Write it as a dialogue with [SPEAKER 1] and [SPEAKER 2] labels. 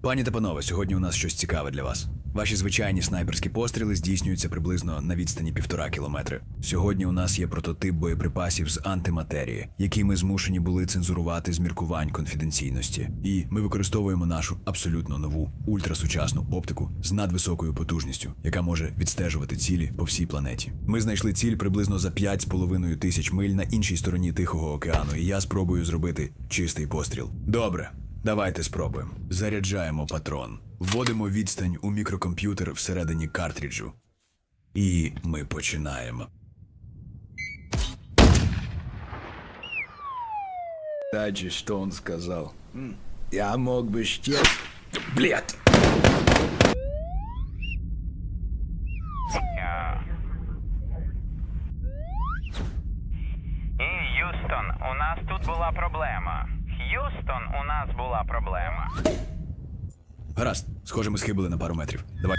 [SPEAKER 1] Пані та панове, сьогодні у нас щось цікаве для вас. Ваші звичайні снайперські постріли здійснюються приблизно на відстані півтора кілометри. Сьогодні у нас є прототип боєприпасів з антиматерії, які ми змушені були цензурувати з міркувань конфіденційності. І ми використовуємо нашу абсолютно нову ультрасучасну оптику з надвисокою потужністю, яка може відстежувати цілі по всій планеті. Ми знайшли ціль приблизно за 5,5 тисяч миль на іншій стороні Тихого океану, і я спробую зробити чистий постріл. Добре, давайте спробуємо. Заряджаємо патрон, вводимо відстань у мікрокомп'ютер всередині картриджу. І ми починаємо.
[SPEAKER 2] Таджи, что он сказал? Я мог бы ще... Блядь!
[SPEAKER 3] І Юстон, у нас тут була проблема. Х'юстон, у нас була проблема.
[SPEAKER 1] Гаразд, схоже, ми схибили на пару метрів. Давай.